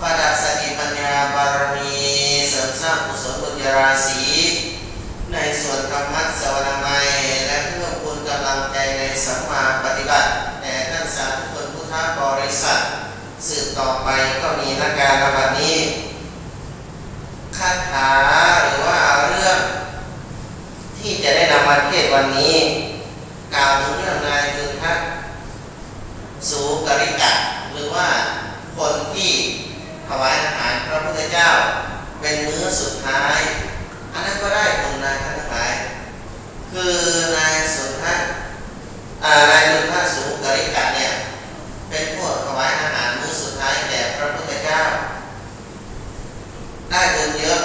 ประดับสติปัญญาบารมีเสริมสร้างกุศลบุญราศในส่วนกรรมะสวรรค์ใหม่และเพื่อคุณกำลังใจในสัมมาปฏิบัติแต่ท่านสาธุชนพุทธบริษัทสืบต่อไปก็มีนักการระบัดนี้คาถาหรือว่าเรื่อง ที่จะได้นำมาเทศวันนี้ กล่าวถึงเรื่องนายจุนทัะสูกริกะหรือว่า คนที่ถวายอาหารพระพุทธเจ้า เป็นมื้อสุดท้าย อันนั้นก็ได้บุญนะท่านทั้งหลาย คือนายสุนทรนายสุนทรสูงกริกะเนี่ยเป็นผู้ถวายอาหารมื้อสุดท้ายแด่พระพุทธเจ้า ได้เงินเยอะ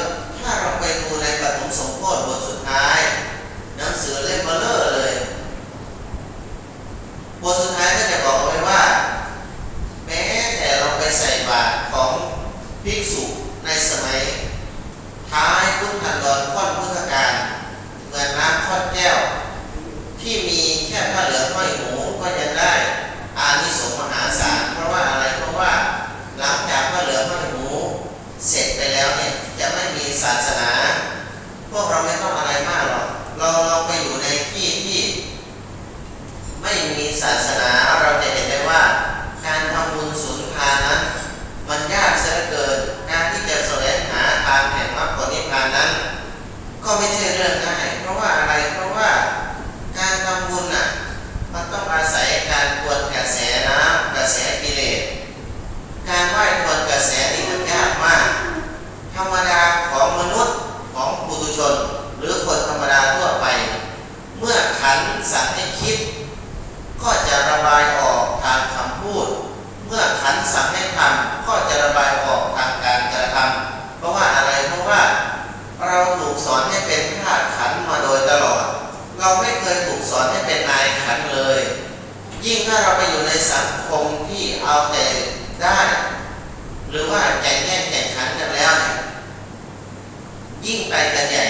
ยิ่งไปกันใหญ่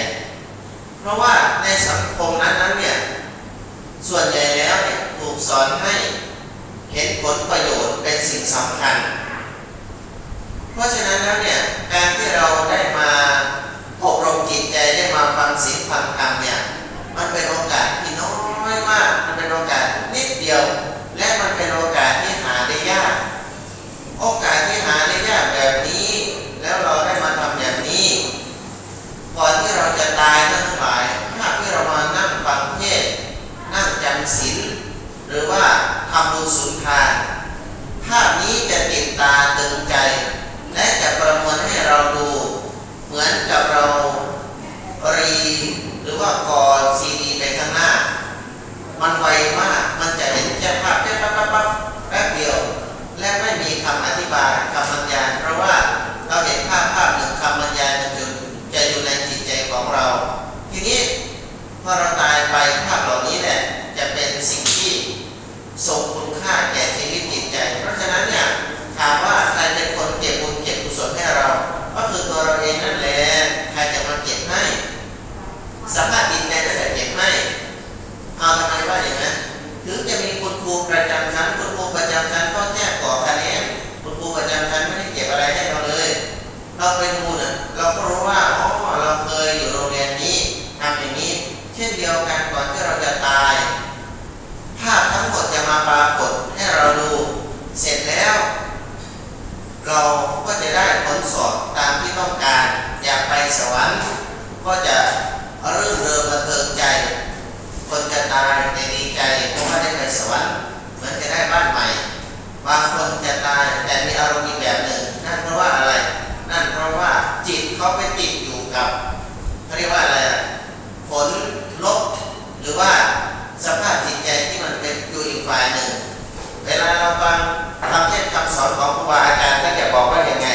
เพราะว่าในสังคมนั้นนั้นเนี่ย ส่วนใหญ่แล้วเนี่ยถูกสอนให้เห็นผลประโยชน์เป็นสิ่งสำคัญ เพราะฉะนั้นแล้วเนี่ย การที่เราได้มาอบรมจิตใจได้มาฟังสิ่งฟังธรรมเนี่ย มันเป็นโอกาสที่น้อยมาก มันเป็นโอกาส ไปสวรรค์ ก็จะเรื่องเดิมมาเติมใจ คนจะตายแต่ดีใจเพราะว่าได้ไปสวรรค์เหมือนจะได้บ้านใหม่ บางคนจะตายแต่มีอารมณ์อีกแบบหนึ่ง นั่นเพราะว่าอะไร นั่นเพราะว่าจิตเขาไปติดอยู่กับเขาเรียกว่าอะไรผลลบหรือว่าสภาพจิตใจที่มันเป็นอยู่อีกฝ่ายหนึ่ง เวลาเราฟังคำเทศคำสอนของครูบาอาจารย์ก็จะบอกว่าอย่างไง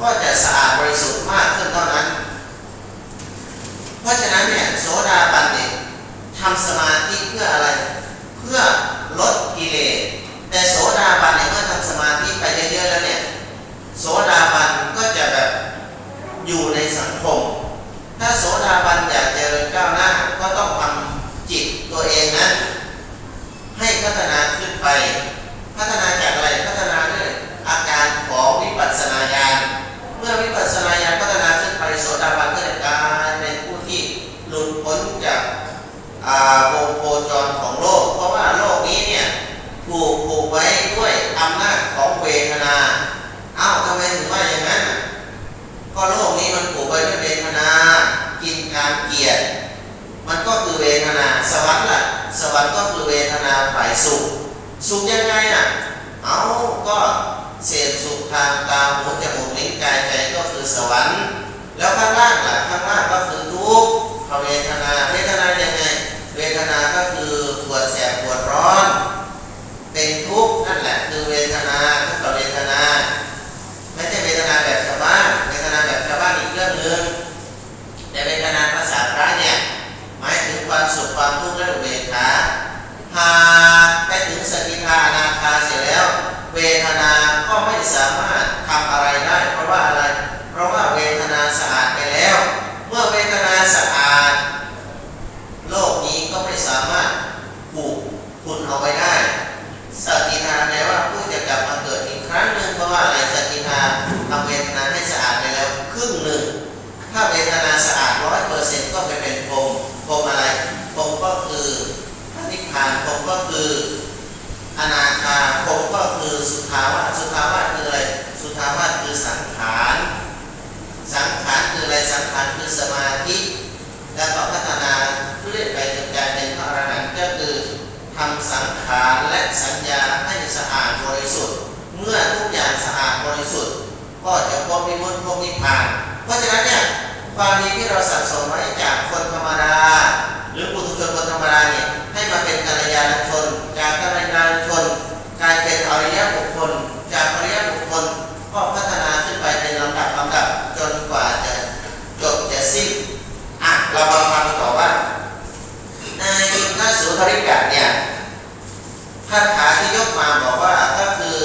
ก็จะสะอาดบริสุทธิ์มากขึ้นเท่านั้น เพราะฉะนั้นเนี่ยโสดาบันเนี่ยทำสมาธิเพื่ออะไร เพื่อลดกิเลส แต่โสดาบันเนี่ยเมื่อทำสมาธิไปเยอะๆแล้วเนี่ย โสดาบันก็จะแบบอยู่ในสังคม ถ้าโสดาบันอยากเจริญก้าวหน้าก็ต้องทำจิตตัวเองนั้น ให้พัฒนาขึ้นไป พัฒนาจากอะไร พัฒนาด้วยอาการของวิปัสสนาญาณ เมื่อวิปัสสนาญาณพัฒนาขึ้นไปโสดาบันก็จะกลายเป็นผู้ที่หลุดพ้นจากวงโคจรของโลก เพราะว่าโลกนี้เนี่ยถูกผูกไว้ด้วยอำนาจของเวทนา เอ้าทำไมถึงว่าอย่างนั้น ก็โลกนี้มันผูกไว้ด้วยเวทนา กินการเกลียด มันก็คือเวทนา สวรรค์ล่ะ สวรรค์ก็คือเวทนาฝ่ายสุข สุขยังไงอะ เอ้าก็ เสพสุขทางตาหูจมูกลิ้นกายใจก็คือสวรรค์ แล้วข้างล่างล่ะข้างล่างก็คือทุกขเวทนาเวทนายังไง เวทนาก็คือปวดแสบปวดร้อน เป็นทุกข์นั่นแหละคือเวทนาทุกขเวทนาไม่ใช่เวทนาแบบชาวบ้านเวทนาแบบชาวบ้านอีกเรื่องหนึ่งแต่เวทนาภาษาพระเนี่ยหมายถึงความสุขความทุกข์และอุเบกขาหากไปถึงสกิทานาคาเสร็จแล้ว เวทนาก็ไม่สามารถทำอะไรได้ เพราะว่าอะไร เพราะว่าเวทนาสะอาดไปแล้ว เมื่อเวทนาสะอาด โลกนี้ก็ไม่สามารถผูกคุณเอาไว้ได้สกิทาแปลว่าผู้จะกลับมาเกิดอีกครั้งหนึ่งเพราะว่าอะไรสกิทาทำเวทนาให้สะอาดไปแล้วครึ่งหนึ่ง ถ้าเวทนาสะอาดร้อยเปอร์เซ็นต์ก็ไปเป็นพรมพรมอะไรพรมก็คือพระนิพพานพรมก็คือ คาพรหมก็คือสุทาวาสสุทาวาสคืออะไร สุทาวาสคือสังขาร สังขารคืออะไร สังขารคือสมาธิ แล้วก็พัฒนาเรื่อยไปจนกลายเป็นพระอรหันต์ก็คือทำสังขารและสัญญาให้สะอาดบริสุทธิ์ เมื่อทุกอย่างสะอาดบริสุทธิ์ ก็จะพบวิมุตติพบนิพพาน เพราะฉะนั้นเนี่ยความดีที่เราสั่งสมไว้จากคนธรรมดา หรือปุถุชนคนธรรมดาเนี่ยให้มาเป็นกัลยาณชนจากกัลยาณชน กลายเป็นอริยบุคคล จากอริยบุคคลก็พัฒนาขึ้นไปเป็นลำดับลำดับจนกว่าจะจบจะสิ้นอะเรามาฟังต่อว่า ในยุคนาสุธริกะเนี่ยคาถาที่ยกมาบอกว่าก็คือ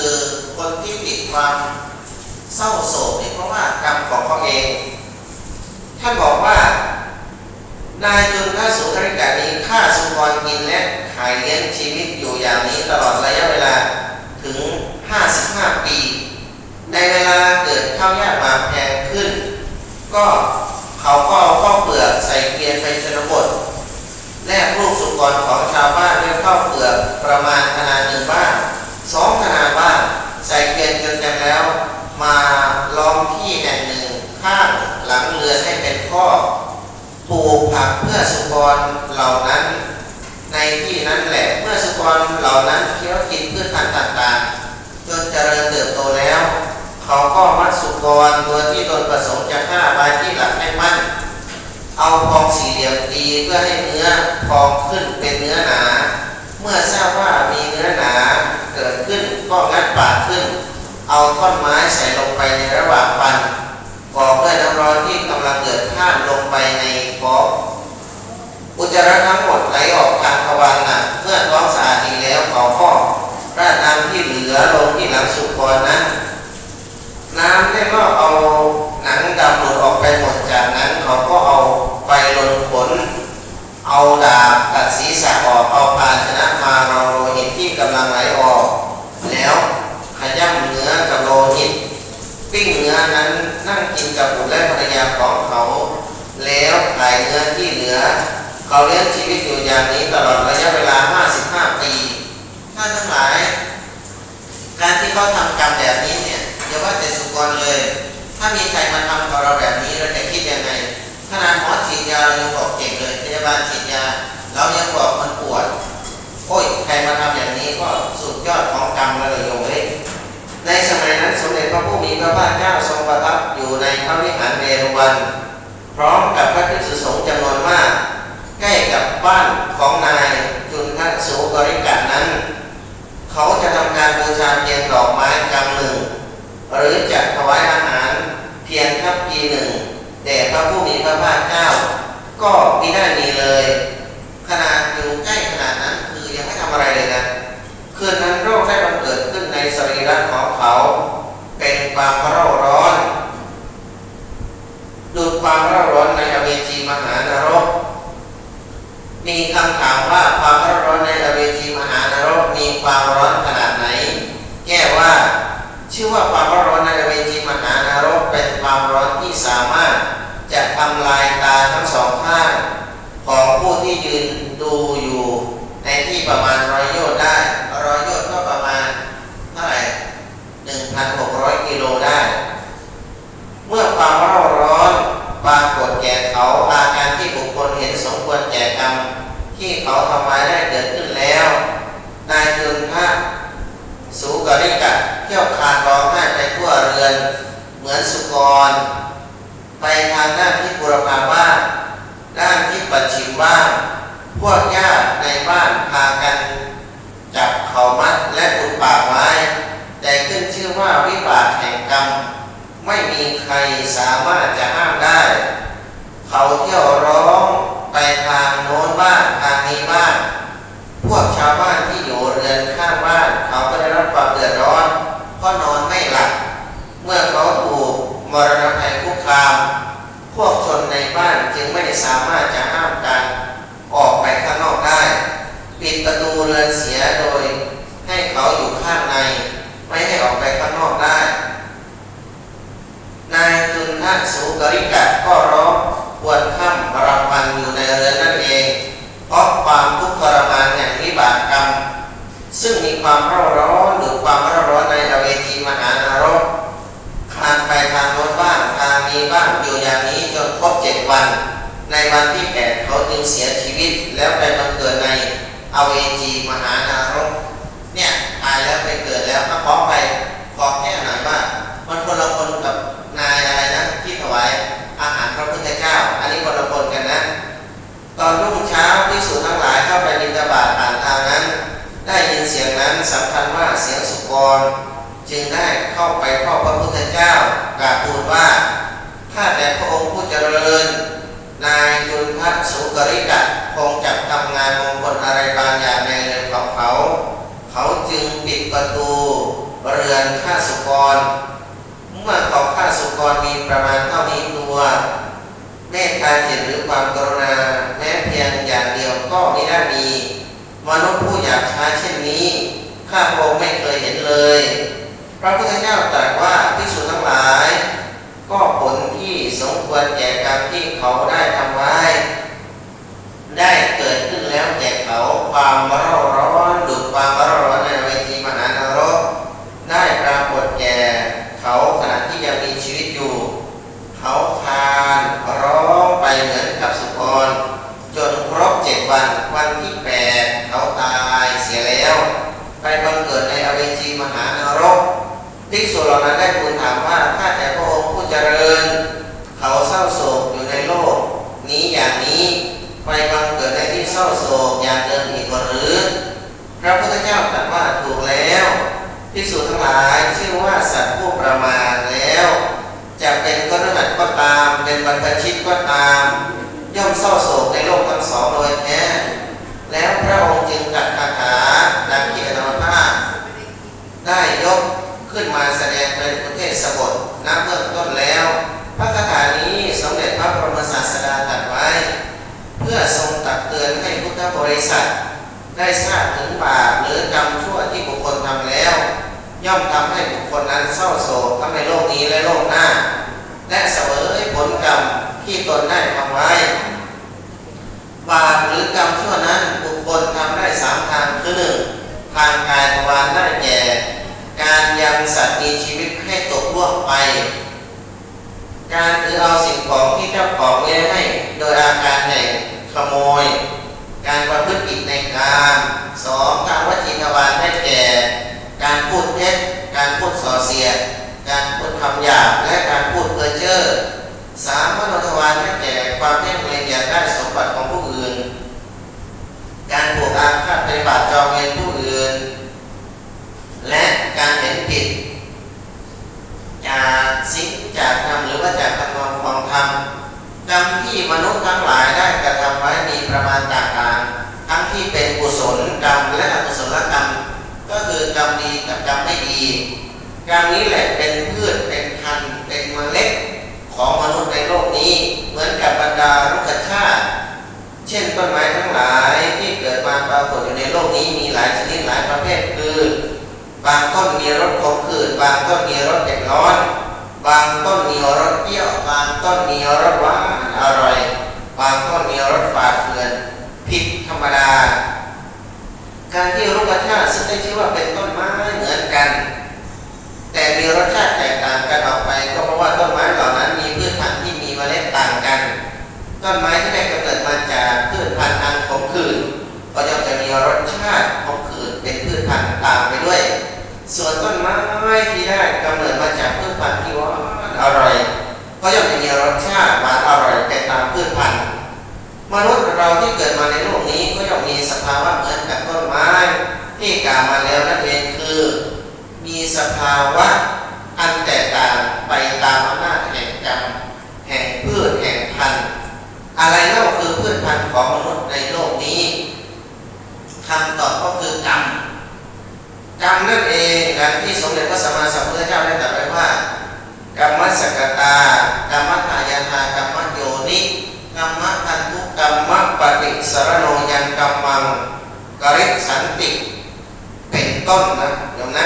คนที่ติดความเศร้าโศกเนี่ยเพราะว่ากรรมของเขาเองท่านบอกว่า นายจุนทสุธริกะนี้ฆ่าสุกรกินและขายเลี้ยงชีวิตอยู่อย่างนี้ตลอดระยะเวลาถึง 55 ปี ในเวลาเกิดข้าวยากหมากแพงขึ้น ก็เขาก็เอาข้าวเปลือกใส่เกวียนไปชนบทแลกลูกสุกรของชาวบ้านด้วยข้าวเปลือกประมาณขนาดหนึ่งบ้านสองขนาดบ้านใส่เกวียนจนเต็มแล้ว มาล้อมที่แห่งหนึ่งข้างหลังเรือนให้เป็นข้อ ปลูกผักเพื่อสุกรเหล่านั้น ในที่นั้นแหละเมื่อสุกรเหล่านั้นเคี้ยวกินพืชพันธุ์ต่างๆจนเจริญเติบโตแล้ว เขาก็มัดสุกรตัวที่ตนประสงค์จะฆ่าไว้ที่หลังให้มั่น เอาพองสี่เหลี่ยมตีเพื่อให้เนื้อพองขึ้นเป็นเนื้อหนา เมื่อทราบว่ามีเนื้อหนาเกิดขึ้นก็งัดปากขึ้น เอาท่อนไม้ใส่ลงไปในระหว่างฟัน อกด้วยน้ำร้อนที่กำลังเดือดข้ามลงไปในท้องอุจจาระทั้งหมดไหลออกทางทวารหนักเมื่อท้องสะอาดดีแล้วเขาก็ราดน้ำที่เหลือลงที่หลังสุกรนั้น น้ำได้ลอกเอาหนังดำหลุดออกไปหมดจากนั้นเขาก็เอาไฟลนขนเอาดาบตัดศีรษะออกเอาภาชนะมารองโลหิตที่กำลังไหลออก แล้วขย้ำเนื้อกับโลหิตปิ้งเนื้อนั้น นั่งกินกับบุตรและภรรยาของเขา แล้วขายเนื้อที่เหลือ เขาเลี้ยงชีวิตอยู่อย่างนี้ตลอดระยะเวลา 55 ปีท่านทั้งหลาย การที่เขาทำกรรมแบบนี้เนี่ยอย่าว่าแต่สุกรเลย ถ้ามีใครมาทำกับเราแบบนี้เราจะคิดยังไงขนาดหมอฉีดยาเรายังบอกเก่งเลยพยาบาลฉีดยาเรายังบอก พระพระภาคเจ้าทรงประทับอยู่ในพระวิหารเวรุวัน พร้อมกับพระภิกษุสงฆ์จำนวนมาก ใกล้กับบ้านของนายจุนทสุกริกะนั้น เขาจะทำการบูชาเพียงดอกไม้กำหนึ่ง หรือจะถวายอาหารเพียงทัพพีหนึ่งแด่พระผู้มีพระภาคเจ้า ก็มิได้มีเลย ขนาดอยู่ใกล้ขนาดนั้นคือยังไม่ทำอะไรเลยนะคืนนั้นโรคได้บังเกิดขึ้นในสรีระของเขา เป็นความเร่าร้อน ดูดความเร่าร้อนในอเวจีมหานรก มีคำถามว่าความเร่าร้อนในอเวจีมหานรกมีความร้อนขนาดไหน แก้ว่า ชื่อว่าความร้อนในอเวจีมหานรกเป็นความร้อนที่สามารถจะทำลายตาทั้งสองข้างของผู้ที่ยืนดูอยู่ในที่ประมาณร้อยโยชน์ได้ร้อยโยชน์ก็ประมาณเท่าไหร่หนึ่งพันหกร้อยกิโลได้ เมื่อความเร่าร้อนปรากฏแก่เขาอาการที่บุคคลเห็นสมควรแก่กรรมที่เขาทำไว้ได้เกิดขึ้นแล้ว นายจุนพระสูกริกะเที่ยวคลานร้องไห้ไปทั่วเรือน เหมือนสุกร ไปทางด้านที่บุรพาบ้านด้านที่ปัจฉิมบ้าน พวกญาติในบ้านพากัน จับเขามัดและอุดปากไว้ แต่ขึ้นชื่อว่าวิบากแห่งกรรม ไม่มีใครสามารถจะห้ามได้ เขาเที่ยวร้องไปทางโน้นบ้านทางนี้บ้านพวกชาวบ้านที่อยู่เรือนข้างบ้าน เขาก็ได้รับความเดือดร้อนเพราะนอนไม่หลับเมื่อเขาถูกมรณะภัยคุกคาม พวกชนในบ้านจึงไม่สามารถจะห้ามการออกไปข้างนอกได้ ปิดประตู เรือนเสียโดย ให้เขาอยู่ข้างใน ไม่ให้ออกไปข้างนอกได้ นายจุนทะสูกริกะก็ร้องควรค่ำรำพันอยู่ในเรือนนั่นเอง เพราะความทุกข์ทรมานแห่งวิบากกรรม ซึ่งมีความเร่าร้อนหรือความเร่าร้อนในอเวจีมหานรกคลานไปทางโน้นบ้างทางนี้บ้างอยู่อย่างนี้จนครบเจ็ดวัน ในวันที่แปดเขาจึงเสียชีวิตแล้วไปบังเกิดใน อเวจีมหานารก เนี่ยตายแล้วไปเกิดแล้วก็ขอไปขอแค่หน่อยว่า มันคนละคนกับนายอะไรนะที่ถวายอาหารพระพุทธเจ้า อันนี้คนละคนกันนะ ตอนรุ่งเช้าที่สูทั้งหลายเข้าไปบิณฑบาตผ่านทางนั้น ได้ยินเสียงนั้นสำคัญว่าเสียงสุกร จึงได้เข้าไปเข้าพระพุทธเจ้ากราบทูลว่าข้าแต่พระองค์ผู้เจริญ นายจุนทะสุกริกะ คงจะทำงานมงคลอะไรบางอย่างในเรือนของเขา เขาจึงปิดประตูเรือนข้าสุกร เมื่อของข้าสุกรมีประมาณเท่านี้ตัวเมตตาจิตหรือความกรุณาแม้เพียงอย่างเดียวก็ไม่ได้มีมนุษย์ผู้อยากช้าเช่นนี้ข้าพระองค์ไม่เคยเห็นเลย พระพุทธเจ้าตรัสว่าพิสูจน์ทั้งหลาย ก็ผลที่สมควรแก่กรรมที่เขาได้ทำไว้ ได้เกิดขึ้นแล้วแก่เขาความร้อนร้อนดุดความร้อนร้อนในเวทีมหานรก ได้ปรากฏแก่เขาขณะที่ยังมีชีวิตอยู่ เขาทานร้องไปเหมือนกับสุกร จนครบเจ็ดวันวันที่แปดเขาตายเสียแล้ว ไปบังเกิดในอเวจีมหานรกภิกษุเหล่านั้นได้ทูลถามว่าข้าแต่พระองค์ผู้เจริญ เขาเศร้าโศกอยู่ในโลก นี้อย่างนี้ไปบังเกิดในที่เศร้าโศกอย่างเดิมอีกหรือ พระพุทธเจ้าตรัสว่าถูกแล้ว ภิกษุทั้งหลายชื่อว่าสัตว์ผู้ประมาทแล้ว จะเป็นกฤหัสถ์ก็ตาม เป็นบรรพชิตก็ตาม ย่อมเศร้าโศกในโลกทั้งสองโดยแท้แล้วพระองค์จึงตรัสคาถาดังที่อนุภาพได้ยกขึ้นมาแสดงเป็นประเทศสบทนับเบื้องต้นแล้ว พระคาถานี้สมเด็จพระบรมศาสดาตรัสไว้ เพื่อทรงตักเตือนให้พุทธบริษัท ได้ทราบถึงบาปหรือกรรมชั่วที่บุคคลทำแล้ว ย่อมทำให้บุคคลนั้นเศร้าโศกทั้งในโลกนี้และโลกหน้า และเสวยผลกรรมที่ตนได้ทำไว้ บาปหรือกรรมชั่วนั้นบุคคลทำได้สามทางคือหนึ่งทางกายทวารได้แก่ การยังสัตว์มีชีวิตให้ตกล่วงไป การถือเอาสิ่งของที่เจ้าของไม่ได้ให้ โดยอาการแห่งขโมย การประพฤติผิดในกามสองการวจีทวารได้แก่ การพูดเท็จการพูดส่อเสียด การพูดคำหยาบและการพูดเพ้อเจ้อสามมโนทวารได้แก่ความเพ่งเล็งอยากได้สมบัติของผู้อื่น การผูกอาฆาตปฏิบัติจองเวรผู้อื่น และการเห็นผิดจากสิ่งจากธรรมหรือว่าจากทำนองของธรรม กรรมที่มนุษย์ทั้งหลายได้กระทำไว้มีประมาณต่างๆทั้งที่เป็นกุศลกรรมและอกุศลกรรม ก็คือกรรมดีกับกรรมไม่ดี กรรมนี้แหละเป็นพืชเป็นพันธุ์เป็นเมล็ดของมนุษย์ในโลกนี้เหมือนกับบรรดารุกชาติเช่นต้นไม้ทั้งหลายที่เกิดมาปรากฏอยู่ในโลกนี้มีหลายชนิดหลายประเภทคือบางต้นมีรสขมขื่นบางต้นมีรสเผ็ดร้อน บางต้นมีรสเปรี้ยว บางต้นมีรสหวานอร่อย บางต้นมีรสฝาดเฟือนผิดธรรมดา การที่รุกขชาติซึ่งได้ชื่อว่าเป็นต้นไม้เหมือนกัน แต่มีรสชาติแตกต่างกันออกไปก็เพราะว่าต้นไม้เหล่านั้นมีพืชพันธุ์ที่มีเมล็ดต่างกัน ต้นไม้ที่ได้กำเนิดมาจากพืชพันธุ์อันขมขื่นก็ย่อมจะมีรสชาติขมขื่นเป็นพืชพันธุ์ตามไปด้วย ส่วนต้นไม้ที่ได้กำเนิดมาจากพืชพันธุ์ที่ว่าอร่อยก็ย่อมจะมีรสชาติหวานอร่อยแตกตามพืชพันธุ์มนุษย์เราที่เกิดมาในโลกนี้ก็ย่อมมีสภาวะเหมือนกับต้นไม้ที่กล่าวมาแล้วนั่นเองคือ มีสภาวะอันแตกต่างไปตามอำนาจแห่งกรรมแห่งพืชแห่งพันธุ์ อะไรเล่าคือพืชพันธุ์ของมนุษย์ในโลกนี้คำตอบก็คือกรรม กรรมนั่นเองดังที่ส มาสัมพุทธเจ้าได้ตรัสไว้ว่ากรรมสกตากรรมทายาทากรรมโยนิกรรมพันธุกรรมปฏิสรโนยันกรรมังกริสันติ เป็นต้นนะโยมนะ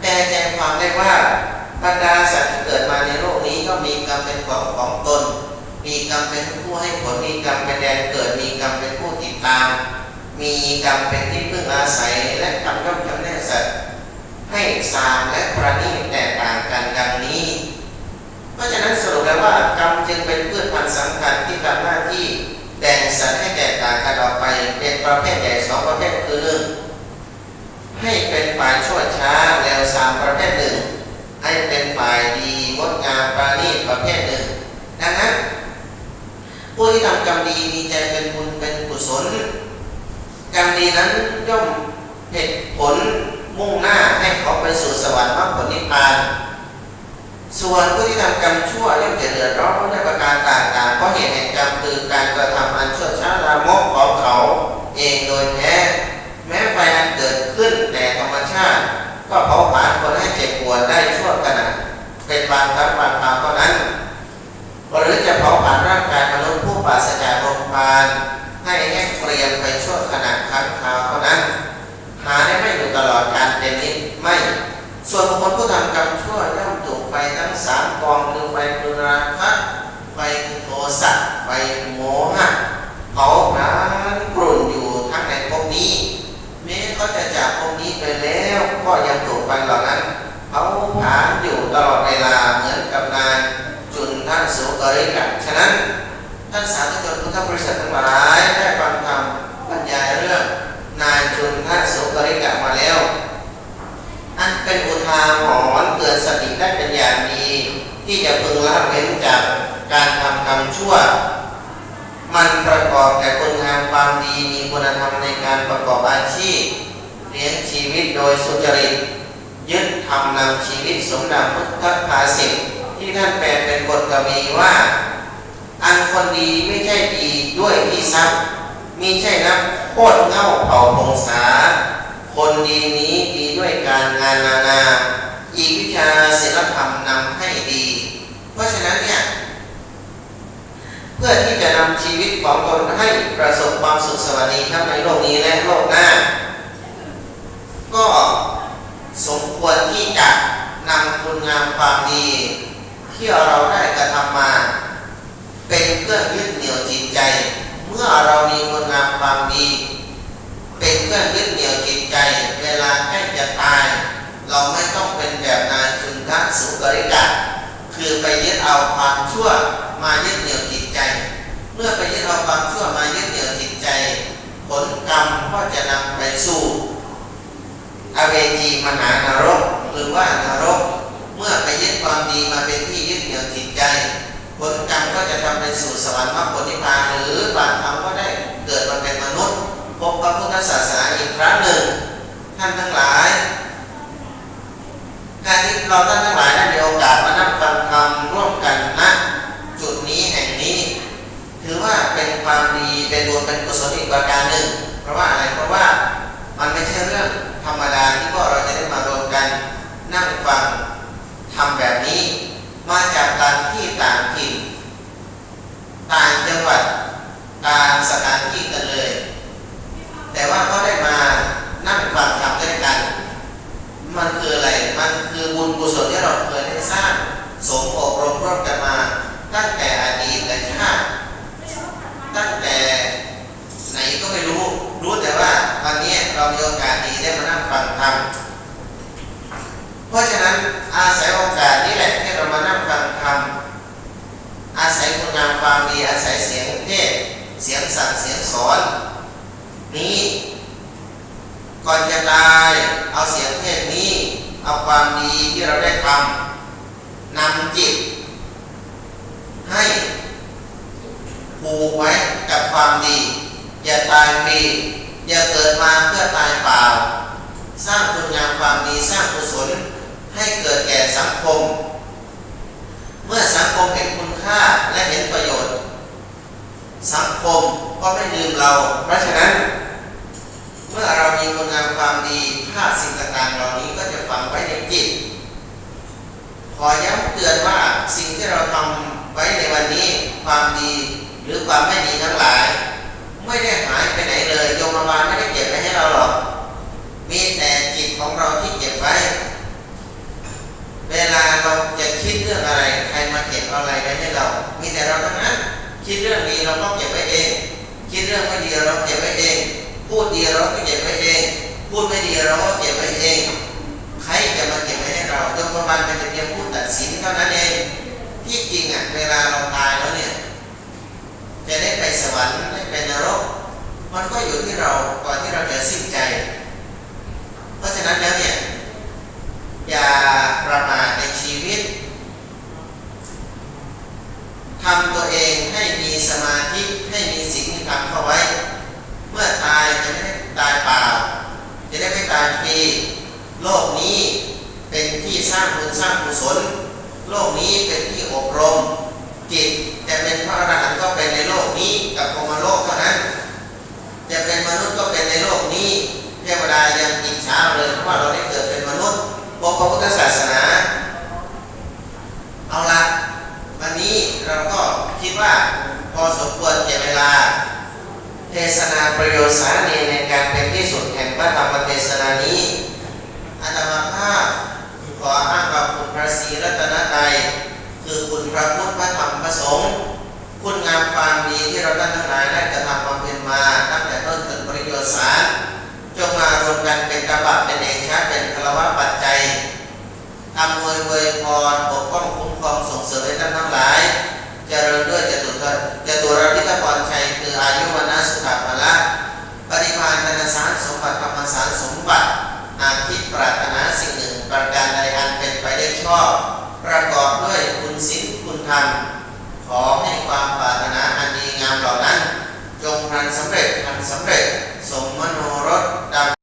แต่ใจความได้ว่าบรรดาสัตว์ที่เกิดมาในโลกนี้ก็มีกรรมเป็นของของตน มีกรรมเป็นผู้ให้ผล มีกรรมเป็นแดนเกิด มีกรรมเป็นผู้ติดตาม มีกรรมเป็นที่พึ่งอาศัยและกรรมย่อมจำแนกสัตว์ ให้สามและประณีตแตกต่างกันดังนี้ เพราะฉะนั้นสรุปแล้วว่ากรรมจึงเป็นพืชพันธุ์สำคัญที่ทำหน้าที่แบ่งสัตว์ให้แตกต่างกันออกไปเป็นประเภทใหญ่สองประเภทคือหนึ่งให้เป็นฝ่ายชั่วช้าแล้วสามประเภทหนึ่งให้เป็นฝ่ายดีงดงามประณีตประเภทหนึ่งดังนั้นผู้ที่ทำกรรมดีมีใจเป็นบุญเป็นกุศลกรรมดีนั้นย่อมเหตุผล มุ่งหน้าให้เขาไปสู่สวรรค์มรรคผลนิพพาน ส่วนผู้ที่ทำกรรมชั่วย่อมจะเดือดร้อนด้วยประการต่างๆเพราะเหตุแห่งกรรมคือการกระทำอันชั่วช้าลามกของเขาเองโดยแท้แม้ไฟอันเกิดขึ้นแต่ธรรมชาติ ก็เผาผลาญคนให้เจ็บปวดได้ชั่วขณะเป็นบางครั้งบางคราวเท่านั้นหรือจะเผาผลาญร่างกายมนุษย์ผู้ปราศจากโรงพาบาลให้แห้งเกรียมไปชั่วขณะครั้งคราวเท่านั้น หาได้ไม่อยู่ตลอดการเป็นนิดไม่ ส่วนบุคคลผู้ทำกรรมชั่วย่อมถูกไฟทั้งสามกองคือไฟคือราคะไฟคือโทสะไฟคือโมหะเผาผลาญกลุ่นอยู่ทั้งในภพนี้แม้เขาจะจากภพนี้ไปแล้วก็ยังถูกไฟเหล่านั้นเผาผาอยู่ตลอดเวลาเหมือนกับนายจุนท่านสุกริกะฉะนั้นท่านสาธุชนพุทธบริษัททั้งหลายได้ฟังธรรมบรรยายเรื่อง นายจุนท่านสุกริกะมาแล้ว อันเป็นอุทาหรณ์เตือนสติได้เป็นอย่างดี ที่จะพึงละเว้นจากการทำกรรมชั่ว มันประกอบแต่คุณงามความดีมีคุณธรรมในการประกอบอาชีพเลี้ยงชีวิตโดยสุจริตยึดทำนำชีวิตสมดังพุทธภาษิตที่ท่านแปลเป็นบทกวีว่า อันคนดีไม่ใช่ดีด้วยที่ทรัพย์ มิใช่นับโคตรเง่าเผ่าพงษา คนดีนี้ดีด้วยการงานนานาอีกวิชาศิลธรรมนำให้ดี เพราะฉะนั้นเนี่ย เพื่อที่จะนำชีวิตของตนให้ประสบความสุขสวัสดีทั้งในโลกนี้และโลกหน้า ก็สมควรที่จะนำคุณงามความดี ที่เราได้กระทำมา เป็นเครื่องยึดเหนี่ยวจิตใจ มื่อเรามีคุณงามความดี เป็นเครื่องยึดเหนี่ยวจิตใจ เวลาใกล้จะตาย เราไม่ต้องเป็นแบบนายจุนทะสุกริกะคือไปยึดเอาความชั่วมายึดเหนี่ยวจิตใจ เมื่อไปยึดเอาความชั่วมายึดเหนี่ยวจิตใจ ผลกรรมก็จะนำไปสู่อเวจีมหานรกหรือว่านรก เมื่อไปยึดความดีมาเป็นที่ยึดเหนี่ยวจิตใจ ผลกรรมก็จะทำไปสู่สวรรค์มรรคผลนิพพานหรือบางครั้งก็ได้เกิดมาเป็นมนุษย์พบพระพุทธศาสนาอีกครั้งหนึ่ง ท่านทั้งหลาย การที่เราท่านทั้งหลายได้มีโอกาสมานั่งฟังธรรมร่วมกันณจุดนี้แห่งนี้ ถือว่าเป็นความดีเป็นบุญเป็นกุศลอีกประการหนึ่ง เพราะว่าอะไรเพราะว่ามันไม่ใช่เรื่องธรรมดาที่พวกเราจะได้มารวมกันนั่งฟังทำแบบนี้มาจากต่างที่ ต่างถิ่นต่างจังหวัดต่างสถานที่กันเลย แต่ว่าก็ได้มานั่งฟังทำด้วยกัน มันคืออะไร มันคือบุญกุศลที่เราเคยได้สร้างสมอบรมร่วมกันมา ตั้งแต่อดีตและชาติตั้งแต่ไหนก็ไม่รู้ รู้แต่ว่าวันนี้เรามีโอกาสดีได้มานั่งฟังธรรมเพราะฉะนั้นอาศัยโอกาสนี้แหละที่เรามานั่งฟังธรรม อาศัยคุณงามความดี อาศัยเสียงเทศน์เสั่งเสียงสอน นี้ก่อนจะตายเอาเสียงเทศน์นี้ เอาความดีที่เราได้ทำนำจิต ให้ผูกไว้กับความดี อย่าตายฟรีอย่าเกิดมาเพื่อตายเปล่า สร้างคุณงามความดีสร้างกุศลให้เกิดแก่สังคม เมื่อสังคมเห็นคุณค่าและเห็นประโยชน์ สังคมก็ไม่ลืมเรา เพราะฉะนั้น เมื่อเรามีคุณงามความดีภาพสิ่งต่างๆเหล่านี้ก็จะฝังไว้ในจิต ขอย้ำเตือนว่าสิ่งที่เราทำไว้ในวันนี้ความดีหรือความไม่ดีทั้งหลาย ไม่ได้หายไปไหนเลยโยมบาลไม่ได้เก็บไว้ให้เราหรอกมีแต่จิตของเราที่เก็บไว้ เวลาเราจะคิดเรื่องอะไร ใครมาเก็บเอาอะไรไว้ให้เรา มีแต่เราทั้งนั้น คิดเรื่องดีเราก็เก็บไว้เอง คิดเรื่องไม่ดีเราเก็บไว้เอง พูดดีเราก็เก็บไว้เอง พูดไม่ดีเราก็เก็บไว้เอง ใครจะมาเก็บไว้ให้เราโยมาลเป็นเพียงผู้ตัดสินเท่านั้นเอง ที่จริงอะเวลาเราตายแล้วเนี่ย จะได้ไปสวรรค์ได้ไปนรก มันก็อยู่ที่เราก่อนที่เราจะสิ้นใจ เพราะฉะนั้นแล้วเนี่ยอย่าประมาทในชีวิต ทำตัวเองให้มีสมาธิให้มีสิ่งที่ทำเข้าไว้ เมื่อตายจะไม่ได้ตายเปล่า จะได้ไม่ตายฟรีโลกนี้เป็นที่สร้างบุญสร้างกุศล โลกนี้เป็นที่อบรม จิตจะเป็นพระอรหันต์ก็เป็นในโลกนี้กับพรมโลกเท่านั้นจะเป็นมนุษย์ก็เป็นในโลกนี้ งานสำเร็จอันสำเร็จ สมมโนรสดัง